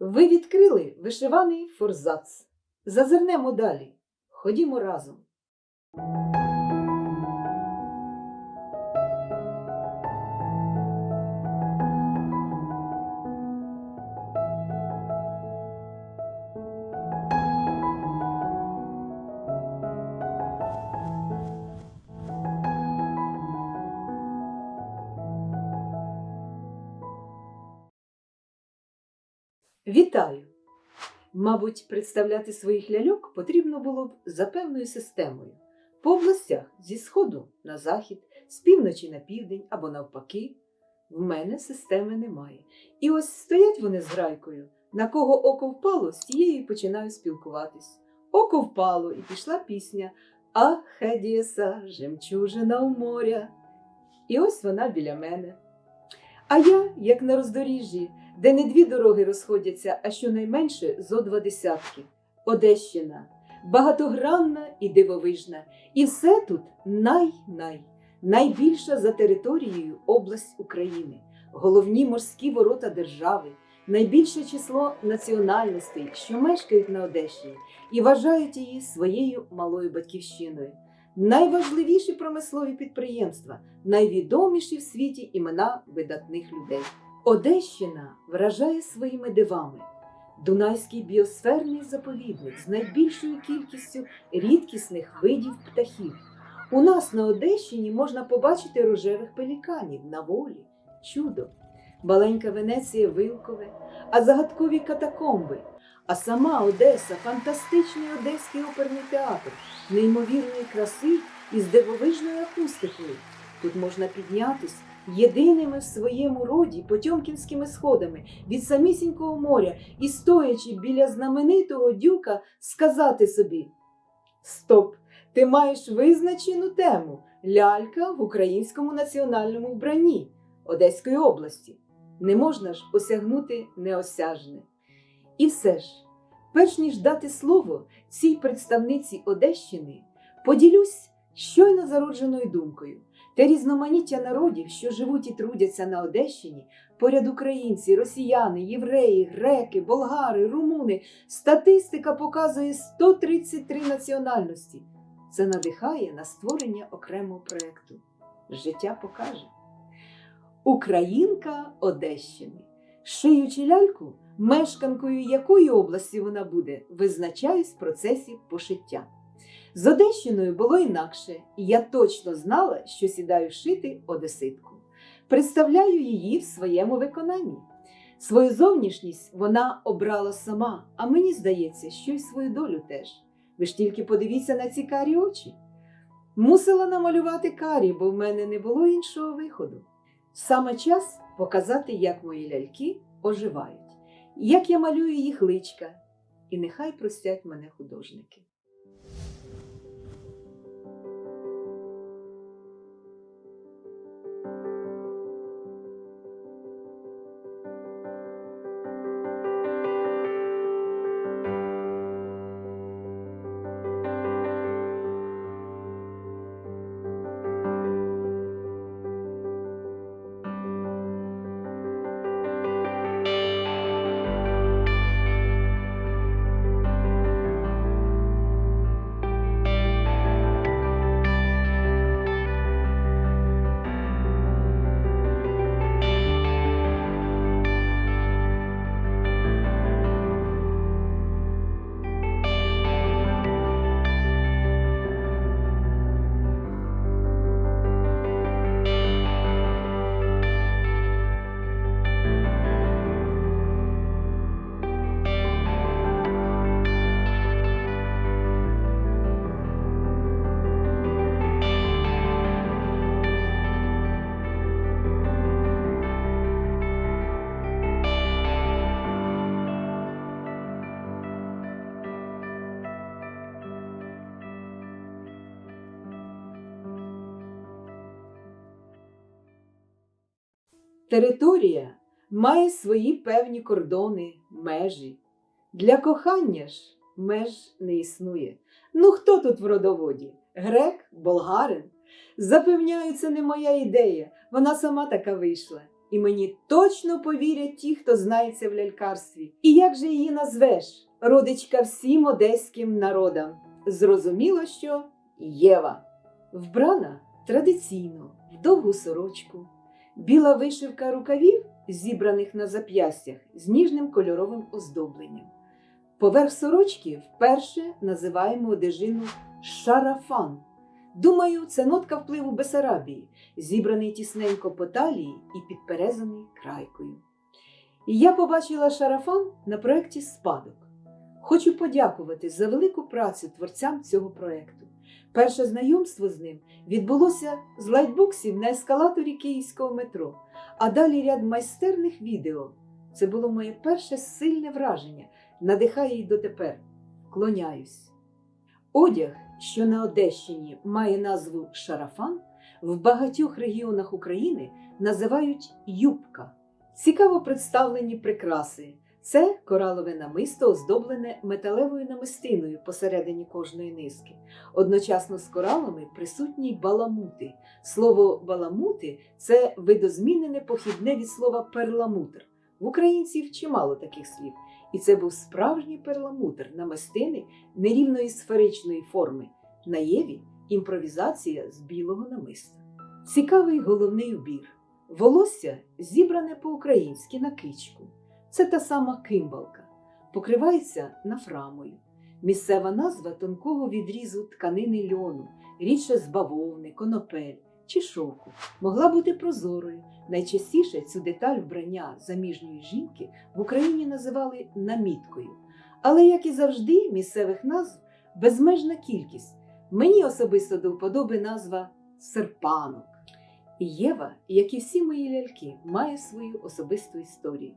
Ви відкрили вишиваний форзац. Зазирнемо далі. Ходімо разом. Вітаю! Мабуть, представляти своїх ляльок потрібно було б за певною системою. По областях зі сходу на захід, з півночі на південь або навпаки. В мене системи немає. І ось стоять вони з грайкою. На кого око впало, з тією починаю спілкуватись. Око впало, і пішла пісня Ах, Хедіса, жемчужина у моря. І ось вона біля мене. А я, як на роздоріжжі, де не дві дороги розходяться, а щонайменше зо два десятки. Одещина, багатогранна і дивовижна. І все тут най-най, найбільша за територією область України, головні морські ворота держави, найбільше число національностей, що мешкають на Одещині і вважають її своєю малою батьківщиною. Найважливіші промислові підприємства, найвідоміші в світі імена видатних людей. Одещина вражає своїми дивами. Дунайський біосферний заповідник з найбільшою кількістю рідкісних видів птахів. У нас на Одещині можна побачити рожевих пеліканів на волі, чудо, маленька Венеція Вилкове, а загадкові катакомби. А сама Одеса фантастичний одеський оперний театр, неймовірної краси і з дивовижною акустикою. Тут можна піднятись єдиними в своєму роді потьомкінськими сходами від самісінького моря і, стоячи біля знаменитого дюка, сказати собі: Стоп! Ти маєш визначену тему лялька в українському національному вбранні Одеської області. Не можна ж осягнути неосяжне. І все ж, перш ніж дати слово цій представниці Одещини, поділюсь щойно зародженою думкою. Те різноманіття народів, що живуть і трудяться на Одещині, поряд українці, росіяни, євреї, греки, болгари, румуни, статистика показує 133 національності. Це надихає на створення окремого проєкту. Життя покаже. Українка Одещини. Шиючи ляльку, мешканкою якої області вона буде, визначаюсь в процесі пошиття. З Одещиною було інакше, і я точно знала, що сідаю шити одеситку. Представляю її в своєму виконанні. Свою зовнішність вона обрала сама, а мені здається, що й свою долю теж. Ви ж тільки подивіться на ці карі очі. Мусила намалювати карі, бо в мене не було іншого виходу. Саме час показати, як мої ляльки оживають, як я малюю їх личка, і нехай простять мене художники. Територія має свої певні кордони, межі. Для кохання ж меж не існує. Ну хто тут в родоводі? Грек, болгарин? Запевняю, це не моя ідея, вона сама така вийшла. і мені точно повірять ті, хто знається в лялькарстві. І як же її назвеш? Родичка всім одеським народам. Зрозуміло, що Єва. Вбрана традиційно, в довгу сорочку, біла вишивка рукавів, зібраних на зап'ястях з ніжним кольоровим оздобленням. Поверх сорочки вперше називаємо одежину шарафан. Думаю, це нотка впливу Бесарабії, зібраний тісненько по талії і підперезаний крайкою. І я побачила шарафан на проєкті Спадок. Хочу подякувати за велику працю творцям цього проєкту. Перше знайомство з ним відбулося з лайтбоксів на ескалаторі київського метро, а далі ряд майстерних відео. Це було моє перше сильне враження, надихає й дотепер. Клоняюсь. Одяг, що на Одещині має назву шарафан, в багатьох регіонах України називають юбка. Цікаво представлені прикраси. Це коралове намисто, оздоблене металевою намистиною посередині кожної низки. Одночасно з коралами присутні баламути. Слово баламути це видозмінене похідне від слова перламутр. В українців чимало таких слів. І це був справжній перламутр намистини нерівної сферичної форми. На Єві імпровізація з білого намиста. Цікавий головний убір. Волосся зібране по-українськи на кичку. Це та сама кимбалка, покривається нафрамою. Місцева назва тонкого відрізу тканини льону, рідше з бавовни, конопель чи шовку, могла бути прозорою. Найчастіше цю деталь вбрання заміжньої жінки в Україні називали наміткою. Але, як і завжди, місцевих назв безмежна кількість. Мені особисто до вподоби назва серпанок. І Єва, як і всі мої ляльки, має свою особисту історію.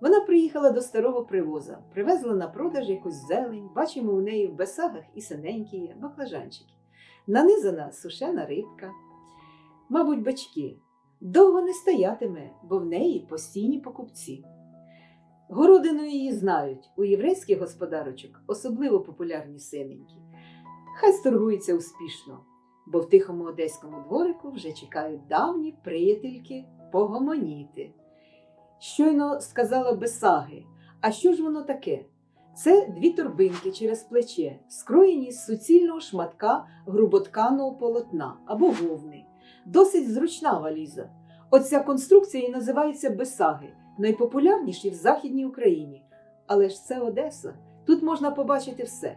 Вона приїхала до старого привоза, привезла на продаж якусь зелень, бачимо у неї в бесагах і синенькі баклажанчики. Нанизана сушена рибка, мабуть, бачки. Довго не стоятиме, бо в неї постійні покупці. Городину її знають, у єврейських господарочок особливо популярні синенькі. Хай сторгується успішно, бо в тихому одеському дворику вже чекають давні приятельки погомоніти. Щойно сказала Бесаги, а що ж воно таке? Це дві торбинки через плече, скроєні з суцільного шматка груботканого полотна або вовни. Досить зручна валіза. Оця конструкція і називається Бесаги, найпопулярніші в Західній Україні. Але ж це Одеса. Тут можна побачити все.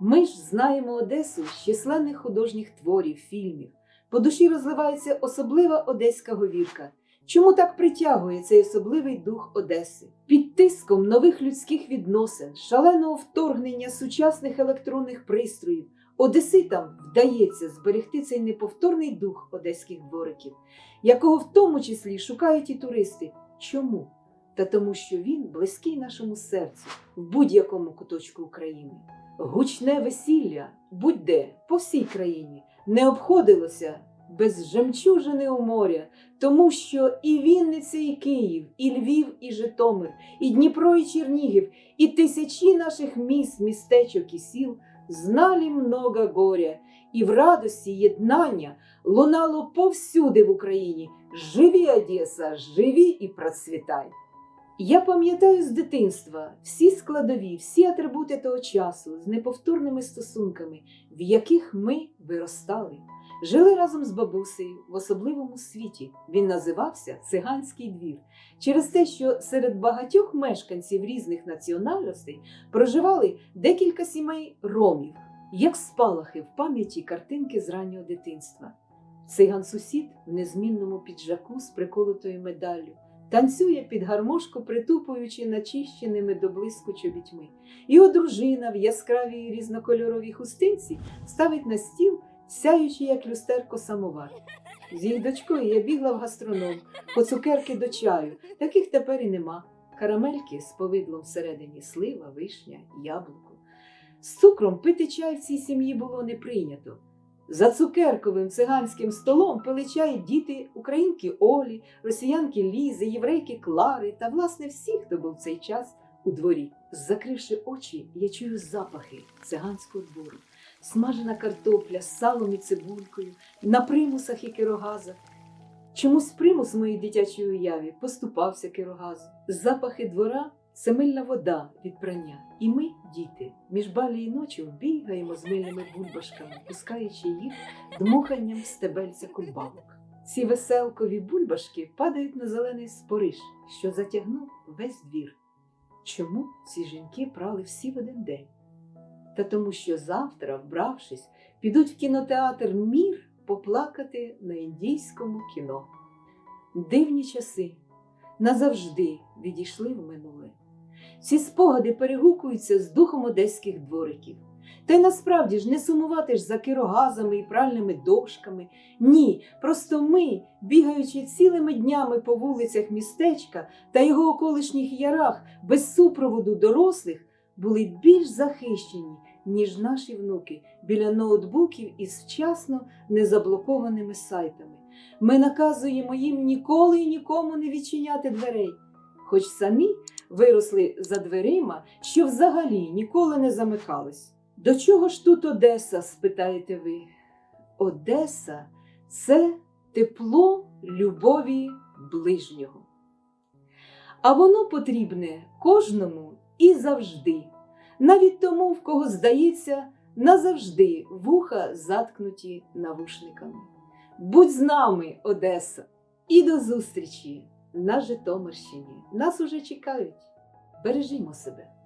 Ми ж знаємо Одесу з численних художніх творів, фільмів. По душі розливається особлива одеська говірка. Чому так притягує цей особливий дух Одеси? Під тиском нових людських відносин, шаленого вторгнення сучасних електронних пристроїв, Одеситам вдається зберегти цей неповторний дух одеських двориків, якого в тому числі шукають і туристи. Чому? Та тому, що він близький нашому серцю в будь-якому куточку України. Гучне весілля, будь-де, по всій країні, не обходилося без жемчужини у моря, тому що і Вінниця, і Київ, і Львів, і Житомир, і Дніпро, і Чернігів, і тисячі наших міст, містечок і сіл знали много горя, і в радості єднання лунало повсюди в Україні. Живі Одеса, живі і процвітай! Я пам'ятаю з дитинства всі складові, всі атрибути того часу з неповторними стосунками, в яких ми виростали. Жили разом з бабусею в особливому світі. Він називався Циганський двір через те, що серед багатьох мешканців різних національностей проживали декілька сімей ромів, як спалахи в пам'яті картинки з раннього дитинства. Циган сусід в незмінному піджаку з приколотою медаллю. Танцює під гармошку, притупуючи начищеними до блиску чобітьми. Його дружина в яскравій різнокольоровій хустинці ставить на стіл, сяючи, як люстерко самовар. З їх дочкою я бігла в гастроном, по цукерки до чаю. Таких тепер і нема. Карамельки з повидлом всередині слива, вишня, яблуко. З цукром пити чай в цій сім'ї було не прийнято. За цукерковим циганським столом пили чай діти українки Олі, росіянки Лізи, єврейки Клари та, власне, всі, хто був в цей час у дворі. Закривши очі, я чую запахи циганського двору, смажена картопля з салом і цибулькою, на примусах і кирогазах. Чомусь примус моїй дитячій уяві поступався кирогазу. Запахи двора це мильна вода від прання. І ми, діти, між балі і ночі бігаємо з мильними бульбашками, пускаючи їх дмуханням стебельця кульбабок. Ці веселкові бульбашки падають на зелений спориш, що затягнув весь двір. Чому ці жінки прали всі в один день? Та тому, що завтра, вбравшись, підуть в кінотеатр Мір поплакати на індійському кіно. Дивні часи назавжди відійшли в минуле. Ці спогади перегукуються з духом одеських двориків. Та й насправді ж не сумувати ж за кирогазами і пральними дошками. Ні, просто ми, бігаючи цілими днями по вулицях містечка та його околишніх ярах без супроводу дорослих, були більш захищені, ніж наші внуки біля ноутбуків із вчасно незаблокованими сайтами. Ми наказуємо їм ніколи і нікому не відчиняти дверей, хоч самі виросли за дверима, що взагалі ніколи не замикались. До чого ж тут Одеса? спитаєте ви? Одеса це тепло любові ближнього. А воно потрібне кожному і завжди, навіть тому, в кого здається, назавжди вуха заткнуті навушниками. Будь з нами, Одеса, і до зустрічі на Житомирщині. Нас уже чекають. Бережімо себе.